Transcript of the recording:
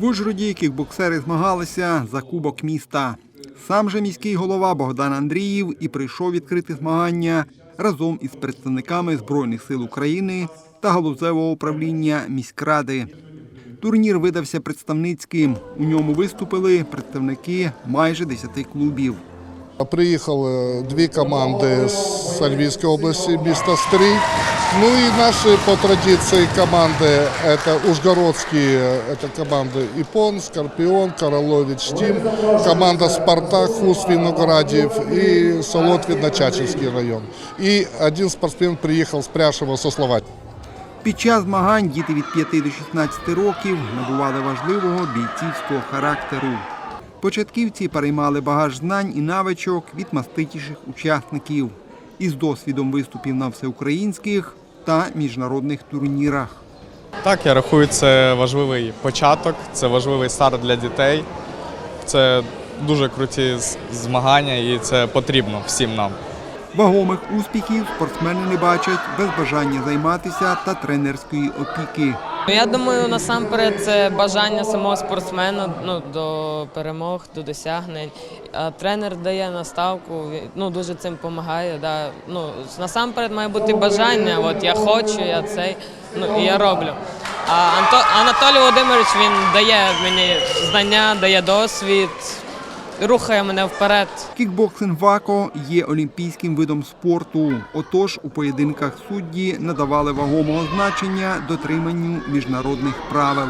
В Ужгороді кікбоксери змагалися за кубок міста. Сам же міський голова Богдан Андріїв і прийшов відкрити змагання разом із представниками Збройних сил України та галузевого управління міськради. Турнір видався представницьким. У ньому виступили представники майже 10 клубів. Приїхали дві команди з Львівської області, міста Стрий. Ну и наши по традиции команды, это Ужгородские, это команды Ипон, Скорпион, Королович, Тим, команда Спартак, Хуст, Виноградиев и Солотвин, Начачинский район. И один спортсмен приехал с Пряшева со Словакии. Під час змагань діти від 5 до 16 років набували важливого бійцівського характеру. Початківці переймали багаж знань і навичок від маститіших учасників із досвідом виступів на всеукраїнських та міжнародних турнірах. Так, я рахую, це важливий початок, це важливий старт для дітей. Це дуже круті змагання і це потрібно всім нам. Вагомих успіхів спортсмени не бачать без бажання займатися та тренерської опіки. Я думаю, насамперед це бажання самого спортсмена ну, до перемог, до досягнень. А тренер дає наставку, ну, дуже цим допомагає. Да. Ну, насамперед має бути бажання, от я хочу, я цей, ну і я роблю. А Анатолій Володимирович він дає мені знання, дає досвід, рухає мене вперед. Кікбоксинг ВАКО є олімпійським видом спорту. Отож, у поєдинках судді надавали вагомого значення дотриманню міжнародних правил.